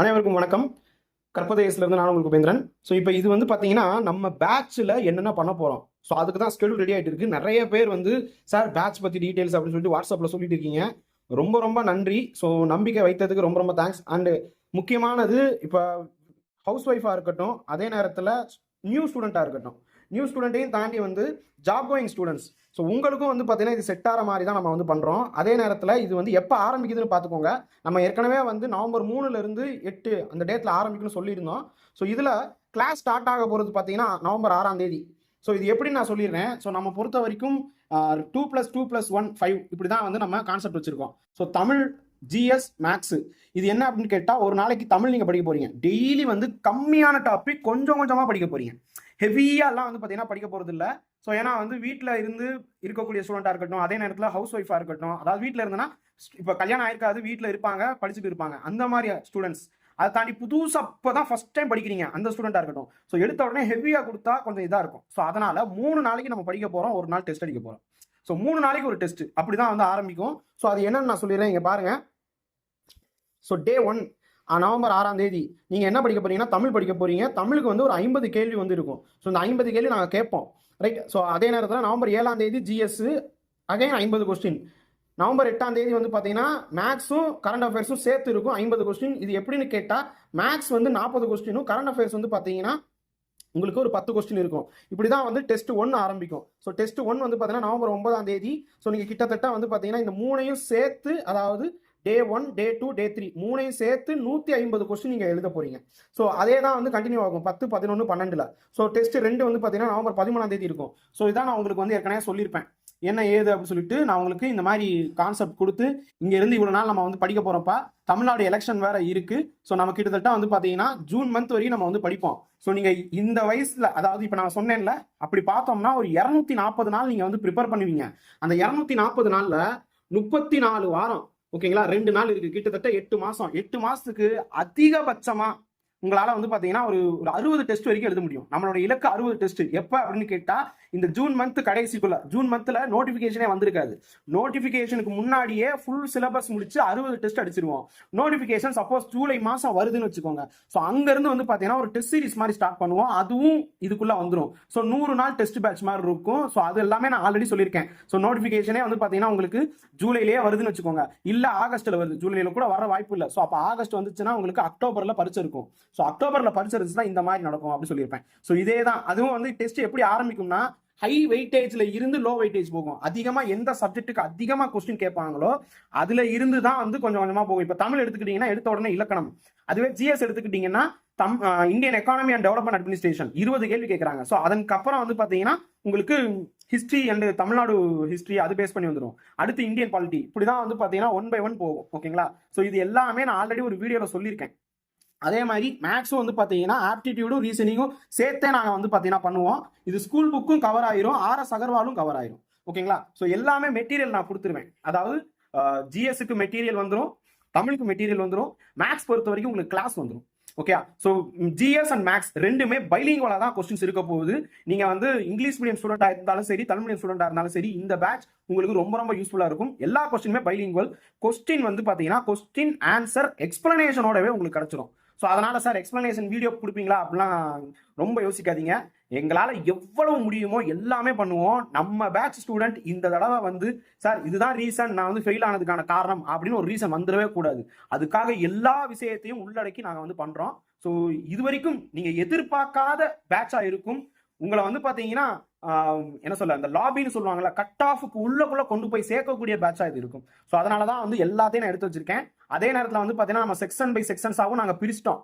அனைவருக்கும் வணக்கம். கற்பதேசிலிருந்து நான் உங்களுக்கு உபேந்திரன். ஸோ இப்போ இது வந்து பார்த்தீங்கன்னா நம்ம பேட்சில் என்னென்ன பண்ண போகிறோம் ஸோ அதுக்கு தான் ஸ்கெடியூல் ரெடி ஆகிட்டு இருக்கு. நிறைய பேர் வந்து சார் பேட்ச் பற்றி டீட்டெயில்ஸ் அப்படின்னு சொல்லிட்டு வாட்ஸ்அப்பில் சொல்லிட்டு இருக்கீங்க. ரொம்ப ரொம்ப நன்றி. ஸோ நம்பிக்கை வைத்ததுக்கு ரொம்ப ரொம்ப தேங்க்ஸ் அண்டு முக்கியமானது இப்போ ஹவுஸ் ஒய்ஃபாக இருக்கட்டும் அதே நேரத்தில் நியூ ஸ்டூடெண்ட்டாக இருக்கட்டும். நியூ ஸ்டூடெண்ட்டையும் தாண்டி வந்து ஜாப் கோயிங் ஸ்டூடெண்ட்ஸ் ஸோ உங்களுக்கும் வந்து பார்த்தீங்கன்னா இது செட் ஆகிற மாதிரி தான் நம்ம வந்து பண்ணுறோம் அதே நேரத்தில் இது வந்து எப்போ ஆரம்பிக்குதுன்னு பார்த்துக்கோங்க நம்ம ஏற்கனவே வந்து நவம்பர் மூணுலேருந்து எட்டு அந்த டேட்டில் ஆரம்பிக்கணும்னு சொல்லியிருந்தோம். ஸோ இதில் கிளாஸ் ஸ்டார்ட் ஆக போகிறது பார்த்தீங்கன்னா நவம்பர் ஆறாம் தேதி. ஸோ இது எப்படி நான் சொல்லிடுறேன். ஸோ நம்ம பொறுத்த வரைக்கும் two plus two plus one five இப்படி தான் வந்து நம்ம கான்செப்ட் வச்சுருக்கோம். ஸோ தமிழ் ஜிஎஸ் மேக்ஸு இது என்ன அப்படின்னு கேட்டால் ஒரு நாளைக்கு தமிழ் நீங்கள் படிக்க போகிறீங்க டெய்லி வந்து கம்மியான டாபிக் கொஞ்சம் கொஞ்சமாக படிக்க போகிறீங்க ஹெவியாலாம் வந்து பார்த்தீங்கன்னா படிக்க போகிறது இல்லை ஸோ ஏன்னா வந்து வீட்டில் இருந்து இருக்கக்கூடிய ஸ்டூடெண்ட்டாக இருக்கட்டும் அதே நேரத்தில் ஹவுஸ் ஒய்ஃபாக இருக்கட்டும் அதாவது வீட்டில் இருந்தனா இப்போ கல்யாணம் ஆயிருக்காது வீட்டில் இருப்பாங்க படிச்சுட்டு இருப்பாங்க. அந்த மாதிரி ஸ்டூடெண்ட்ஸ் அதை தாண்டி புதுசாக இப்போ தான் ஃபஸ்ட் டைம் படிக்கிறீங்க அந்த ஸ்டூடெண்ட்டாக இருக்கட்டும். ஸோ எடுத்த உடனே ஹெவியாக கொடுத்தா கொஞ்சம் இதாக இருக்கும். ஸோ அதனால் மூணு நாளைக்கு நம்ம படிக்க போகிறோம் ஒரு நாள் டெஸ்ட் அடிக்க போகிறோம் ஸோ மூணு நாளைக்கு ஒரு டெஸ்ட் அப்படி தான் வந்து ஆரம்பிக்கும். ஸோ அது என்னன்னு நான் சொல்லிடுறேன் இங்கே பாருங்கள் ஸோ டே ஒன் நவம்பர் ஆறாம் தேதி. நீங்கள் என்ன படிக்க போறீங்கன்னா தமிழ் படிக்க போறீங்க. தமிழுக்கு வந்து ஒரு ஐம்பது கேள்வி வந்து இருக்கும் ஸோ இந்த ஐம்பது கேள்வி நாங்கள் கேட்போம். ரைட் ஸோ அதே நேரத்தில் நவம்பர் ஏழாம் தேதி ஜிஎஸ் அகைன் ஐம்பது கொஸ்டின் நவம்பர் எட்டாம் தேதி வந்து பார்த்தீங்கன்னா மேக்ஸும் கரண்ட் அஃபேர்ஸும் சேர்த்து இருக்கும். ஐம்பது கொஸ்டின் இது எப்படின்னு கேட்டால் மேக்ஸ் வந்து நாற்பது கொஸ்டினும் கரண்ட் அஃபேர்ஸ் வந்து பார்த்தீங்கன்னா உங்களுக்கு ஒரு பத்து கொஸ்டின் இருக்கும். இப்படி தான் வந்து டெஸ்ட் ஒன் ஆரம்பிக்கும். ஸோ டெஸ்ட் ஒன் வந்து பார்த்தீங்கன்னா நவம்பர் ஒன்பதாம் தேதி. ஸோ நீங்கள் கிட்டத்தட்ட வந்து பார்த்தீங்கன்னா இந்த மூணையும் சேர்த்து அதாவது day one day two day three மூணையும் சேர்த்து நூற்றி ஐம்பது கொஸ்டின் நீங்கள் எழுத போகிறீங்க ஸோ அதே தான் வந்து கண்டினியூ ஆகும். பத்து பதினொன்று பன்னெண்டில். ஸோ டெஸ்ட் ரெண்டு வந்து பார்த்தீங்கன்னா நவம்பர் பதிமூணாம் தேதி இருக்கும். ஸோ இதான் நான் உங்களுக்கு வந்து ஏற்கனவே சொல்லியிருப்பேன். என்ன ஏது அப்படின்னு சொல்லிட்டு நான் உங்களுக்கு இந்த மாதிரி கான்செப்ட் கொடுத்து இங்கேருந்து இவ்வளோ நாள் நம்ம வந்து படிக்க போகிறப்ப தமிழ்நாடு எலெக்ஷன் வேற இருக்கு. ஸோ நம்ம கிட்டத்தட்ட வந்து பார்த்தீங்கன்னா ஜூன் மந்த் வரையும் நம்ம வந்து படிப்போம். ஸோ நீங்கள் இந்த வயசில் அதாவது இப்போ நான் சொன்னேன்ல அப்படி பார்த்தோம்னா ஒரு இரநூத்தி நாற்பது நாள் நீங்கள் வந்து ப்ரிப்பேர் பண்ணுவீங்க. அந்த இரநூத்தி நாற்பது நாளில் முப்பத்தி நாலு வாரம் ஓகேங்களா? ரெண்டு நாள் இருக்கு. கிட்டத்தட்ட எட்டு மாசம். எட்டு மாசத்துக்கு அதிகபட்சமா உங்களால வந்து பாத்தீங்கன்னா ஒரு ஒரு அறுபது டெஸ்ட் வரைக்கும் எழுத முடியும். நம்மளோட இலக்கு அறுபது டெஸ்ட் எப்ப அப்படின்னு கேட்டா இந்த ஜூன் மந்த் கடைசிக்குள்ள. ஜூன் மந்த்ல நோட்டிபிகேஷனே வந்திருக்காது. நோட்டிபிகேஷனுக்கு முன்னாடியே ஃபுல் சிலபஸ் முடிச்சு அறுபது டெஸ்ட் அடிச்சிருவோம். நோட்டிபிகேஷன் சப்போஸ் ஜூலை மாசம் வருதுன்னு வச்சுக்கோங்க. ஸோ அங்க இருந்து வந்து பாத்தீங்கன்னா ஒரு டெஸ்ட் சீரிஸ் மாதிரி ஸ்டார்ட் பண்ணுவோம். அதுவும் இதுக்குள்ள வந்துடும் ஸோ நூறு நாள் டெஸ்ட் பேட்ச் மாதிரி இருக்கும். ஸோ அது எல்லாமே நான் ஆல்ரெடி சொல்லியிருக்கேன். ஸோ நோட்டிபிகேஷனே வந்து பாத்தீங்கன்னா உங்களுக்கு ஜூலைலேயே வருதுன்னு வச்சுக்கோங்க. இல்ல ஆகஸ்ட்ல வருது. ஜூலையில் கூட வர வாய்ப்பு இல்லை. ஸோ அப்போ ஆகஸ்ட் வந்துச்சுன்னா உங்களுக்கு அக்டோபர்ல பரிச்சு இருக்கும். ஸோ அக்டோபரில் பரிச்சை இருந்துச்சுன்னா இந்த மாதிரி நடக்கும் அப்படின்னு சொல்லியிருப்பேன். ஸோ இதே தான் அதுவும் வந்து டெஸ்ட் எப்படி ஆரம்பிக்கும்னா ஹை வெயிட்டேஜில் இருந்து லோ வெயிட்டேஜ் போகும். அதிகமாக எந்த சப்ஜெக்ட்டுக்கு அதிகமாக கொஸ்டின் கேட்பாங்களோ அதில் இருந்து தான் வந்து கொஞ்சம் கொஞ்சமாக போகும். இப்போ தமிழ் எடுத்துக்கிட்டிங்கன்னா எடுத்த உடனே இலக்கணம். அதுவே ஜிஎஸ் எடுத்துக்கிட்டிங்கன்னா the Indian economy and development administration இருபது கேள்வி கேட்குறாங்க. ஸோ அதற்கப்புறம் வந்து பார்த்தீங்கன்னா உங்களுக்கு ஹிஸ்ட்ரி அண்டு தமிழ்நாடு ஹிஸ்ட்ரி அது பேஸ் பண்ணி வந்துடும் அடுத்து இந்தியன் பாலிட்டி இப்படி தான் வந்து பார்த்தீங்கன்னா ஒன் பை ஒன் போகும். ஓகேங்களா ஸோ இது எல்லாமே நான் ஆல்ரெடி ஒரு வீடியோவில் சொல்லியிருக்கேன். அதே மாதிரி மேக்ஸும் வந்து பார்த்தீங்கன்னா ஆப்டிடியூடும் ரீசனிங்கும் சேர்த்தே நாங்கள் வந்து பார்த்தீங்கன்னா பண்ணுவோம். இது ஸ்கூல் புக்கும் கவர் ஆயிரும். ஆர்எஸ் அகர்வாலும் கவர் ஆயிரும். ஓகேங்களா ஸோ எல்லாமே மெட்டீரியல் நான் கொடுத்துருவேன். அதாவது ஜிஎஸ்க்கு மெட்டீரியல் வந்துடும் தமிழுக்கு மெட்டீரியல் வந்துடும் மேக்ஸ் பொறுத்த வரைக்கும் உங்களுக்கு கிளாஸ் வந்துடும் okay so GS and maths ரெண்டுமே பைலிங்குவலாக தான் கொஸ்டின்ஸ் இருக்க போகுது. நீங்கள் வந்து இங்கிலீஷ் மீடியம் ஸ்டூடெண்டாக இருந்தாலும் சரி தமிழ் மீடியம் ஸ்டூடெண்டாக இருந்தாலும் சரி இந்த பேட்ச் உங்களுக்கு ரொம்ப ரொம்ப யூஸ்ஃபுல்லாக இருக்கும். எல்லா கொஸ்டினுமே பைலிங்குவல் கொஸ்டின் வந்து பார்த்தீங்கன்னா கொஸ்டின் ஆன்சர் எக்ஸ்பிளனேஷனோடவே உங்களுக்கு கிடச்சிரும். ஸோ அதனால் சார் எக்ஸ்பிளனேஷன் வீடியோ கொடுப்பீங்களா? அப்படிலாம் ரொம்ப யோசிக்காதீங்க. எங்களால் எவ்வளவு முடியுமோ எல்லாமே பண்ணுவோம். நம்ம பேட்ச் ஸ்டூடெண்ட் இந்த தடவை வந்து சார் இதுதான் ரீசன் நான் வந்து ஃபெயில் ஆனதுக்கான காரணம் அப்படின்னு ஒரு ரீசன் வந்துடவே கூடாது. அதுக்காக எல்லா விஷயத்தையும் உள்ளடக்கி நாங்கள் வந்து பண்ணுறோம் ஸோ இது வரைக்கும் நீங்கள் எதிர்பார்க்காத பேட்சாக இருக்கும். உங்களை வந்து பார்த்தீங்கன்னா என்ன சொல்ல அந்த லாபின்னு சொல்லுவாங்கல்ல கட் ஆஃபுக்கு உள்ளக்குள்ள கொண்டு போய் சேர்க்கக்கூடிய பேட்சாக இது இருக்கும். ஸோ அதனால தான் வந்து எல்லாத்தையும் நான் எடுத்து வச்சிருக்கேன். அதே நேரத்தில் வந்து பார்த்தீங்கன்னா நம்ம செக்ஷன் பை செக்ஷன்ஸாகவும் நாங்கள் பிரிச்சிட்டோம்.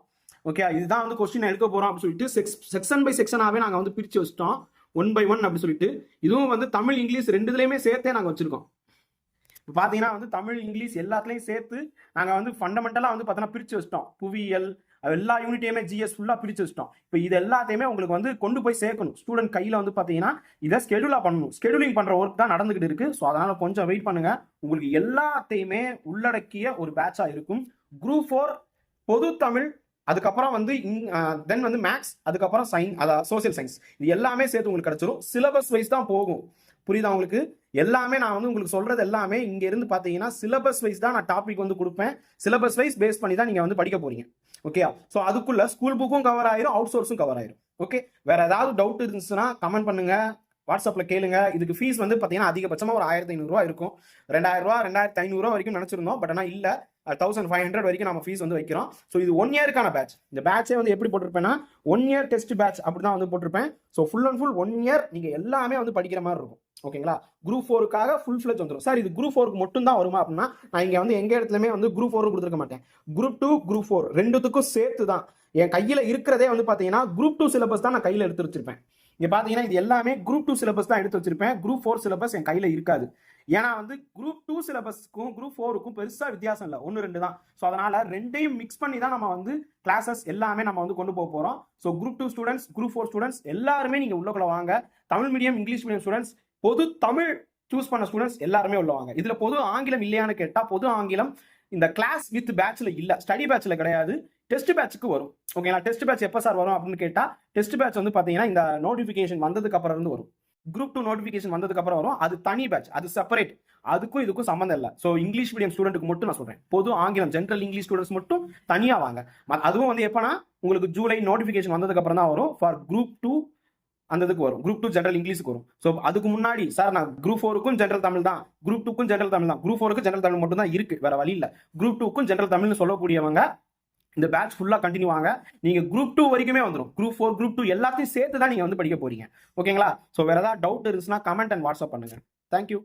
ஓகே இதுதான் வந்து கொஸ்டின் எடுக்க போறோம் அப்படின்னு சொல்லிட்டு செக்ஷன் பை செக்ஷனாகவே நாங்கள் வந்து பிரித்து வச்சிட்டோம். ஒன் பை ஒன் அப்படின்னு சொல்லிட்டு. இதுவும் வந்து தமிழ் இங்கிலீஷ் ரெண்டுலேயுமே சேர்த்தே நாங்கள் வச்சிருக்கோம். இப்போ பார்த்தீங்கன்னா வந்து தமிழ் இங்கிலீஷ் எல்லாத்துலேயும் சேர்த்து நாங்கள் வந்து ஃபண்டமெண்டலாக வந்து பார்த்தோன்னா பிரித்து வச்சிட்டோம். புவியியல் எல்லா யூனிட்டையுமே ஜிஎஸ் ஃபுல்லாக பிரித்து வச்சிட்டோம். இப்போ இது எல்லாத்தையுமே உங்களுக்கு வந்து கொண்டு போய் சேர்க்கணும். ஸ்டூடெண்ட் கையில் வந்து பார்த்தீங்கன்னா இதை ஸ்கெடியூலாக பண்ணணும். ஸ்கெடியூலிங் பண்ணுற ஒர்க் தான் நடந்துகிட்டு இருக்கு. ஸோ அதனால் கொஞ்சம் வெயிட் பண்ணுங்கள் உங்களுக்கு எல்லாத்தையுமே உள்ளடக்கிய ஒரு பேட்சாக இருக்கும். குரூப் ஃபோர் பொது தமிழ் அதுக்கப்புறம் வந்து தென் வந்து மேக்ஸ் அதுக்கப்புறம் சயின் அதாவது சோசியல் சயின்ஸ் இது எல்லாமே சேர்த்து உங்களுக்கு கிடச்சிரும். சிலபஸ் வைஸ் தான் போகும். புரியுதா உங்களுக்கு? எல்லாமே நான் வந்து உங்களுக்கு சொல்றது எல்லாமே இங்க இருந்து பாத்தீங்கன்னா சிலபஸ் வைஸ் தான் நான் டாபிக் வந்து கொடுப்பேன். சிலபஸ் வைஸ் பேஸ் பண்ணி தான் நீங்க வந்து படிக்க போறீங்க. ஓகே ஸோ அதுக்குள்ள ஸ்கூல் புக்கும் கவர் ஆயிரும் அவுட் சோர்ஸும் கவர் ஆயிரும். ஓகே வேற ஏதாவது டவுட் இருந்துச்சுன்னா கமெண்ட் பண்ணுங்க. வாட்ஸ்அப்பில் கேளுங்க. இதுக்கு ஃபீஸ் வந்து பார்த்தீங்கன்னா அதிகபட்சமாக ஒரு ஆயிரத்தி ஐநூறுரூவா இருக்கும். ரெண்டாயிரம் ரூபா ரெண்டாயிரத்தி ஐநூறுரூவா வரைக்கும் நினைச்சிருந்தோம். பட் ஆனால் இல்லை. தௌசண்ட் ஃபைவ் ஹண்ட்ரட் வரைக்கும் நம்ம ஃபீஸ் வந்து வைக்கிறோம். ஸோ இது ஒன் இயருக்கான பேட்ச் இந்த பேட்சே வந்து எப்படி போட்டிருப்பேன்னா ஒன் இயர் டெஸ்ட் பேட்ச் அப்படி தான் வந்து போட்டிருப்பேன். So full and full one year நீங்கள் எல்லாமே வந்து படிக்கிற மாதிரி இருக்கும். ஓகேங்களா? குரூப் ஃபோருக்காக ஃபுல் ஃபிளஜ் வந்துடும் சார் இது குரூப் ஃபோருக்கு மட்டும் தான் வருமா அப்படின்னா நான் இங்கே வந்து எங்கள் இடத்துலையுமே வந்து குரூப் ஃபோர் கொடுத்துருக்க மாட்டேன். குரூப் டூ குரூப் ஃபோர் ரெண்டுத்துக்கும் சேர்த்து தான் என் கையில் இருக்கிறதே வந்து பார்த்தீங்கன்னா குரூப் டூ சிலபஸ் தான் நான் கையில் எடுத்து வச்சிருப்பேன். இங்க பாத்தீங்கன்னா இது எல்லாமே குரூப் டூ சிலபஸ் தான் எடுத்து வச்சிருப்பேன். குரூப் ஃபோர் சிலபஸ் என் கையில இருக்காது. ஏன்னா வந்து குரூப் டூ சிலபஸ்க்கும் குரூப் ஃபோருக்கும் பெருசா வித்தியாசம் இல்லை. ஒன்று ரெண்டு தான். ஸோ அதனால ரெண்டையும் மிக்ஸ் பண்ணி தான் நம்ம வந்து கிளாஸஸ் எல்லாமே நம்ம வந்து கொண்டு போக போறோம். So group two students group four students எல்லாருமே நீங்க உள்ளக்குள்ள வாங்க. Tamil medium English medium students பொது தமிழ் சூஸ் பண்ண ஸ்டூடெண்ட்ஸ் எல்லாருமே உள்ள வாங்க. இதுல பொது ஆங்கிலம் இல்லையான்னு கேட்டால் பொது ஆங்கிலம் இந்த கிளாஸ் வித் பேட்ச்ல இல்ல. ஸ்டடி பேட்ச்ல கிடையாது. டெஸ்ட் பேட்சுக்கு வரும். ஓகேங்களா டெஸ்ட் பேட்ச் எப்போ சார் வரும் அப்படின்னு கேட்டால் டெஸ்ட் பேட்ச் வந்து பார்த்தீங்கன்னா இந்த நோட்டிஃபிகேஷன் வந்ததுக்கு அப்புறம் இருந்து வரும். குரூப் டூ நோட்டிஃபிகேஷன் வந்ததுக்கு அப்புறம் வரும். அது தனி பேட்ச் அது செப்பரேட் அதுக்கும் இதுக்கும் சம்மந்தம் இல்லை. ஸோ இங்கிலீஷ் மீடியம் ஸ்டூடெண்ட்டுக்கு மட்டும் நான் சொல்றேன். பொது ஆங்கிலம் ஜென்ரல் இங்கிலீஷ் ஸ்டூடெண்ட்ஸ் மட்டும் தனியாக வாங்க. ம- அதுவும் வந்து எப்போனா உங்களுக்கு ஜூலை நோட்டிஃபிகேஷன் வந்ததுக்கு அப்புறம் தான் வரும். ஃபார் குரூப் டூ அந்த இதுக்கு வரும். குரூப் டூ ஜென்ரல் இங்கிலீஷ்க்கு வரும். ஸோ அதுக்கு முன்னாடி சார் நான் குரூப் ஃபோருக்கும் ஜென்ரல் தமிழ் தான். குரூப் டூக்கும் ஜென்ரல் தமிழ் தான். குரூப் ஃபோருக்கு ஜென்ரல் தமிழ் மட்டும் தான் இருக்கு. வேற வழி இல்லை. குரூப் டூக்கும் ஜென்ரல் தமிழ்னு சொல்லக்கூடியவங்க இந்த பேட்ச் ஃபுல்லாக கண்டினியூ வாங்க. நீங்கள் குரூப் டூ வரைக்குமே வந்துடும் குரூப் ஃபோர் குரூப் டூ எல்லாத்தையும் சேர்த்து தான் நீங்கள் வந்து படிக்க போகிறீங்க ஓகேங்களா ஸோ வேறு ஏதாவது டவுட் இருந்துச்சுன்னா கமெண்ட் அண்ட் வாட்ஸ்அப் பண்ணுங்கள் தேங்க்யூ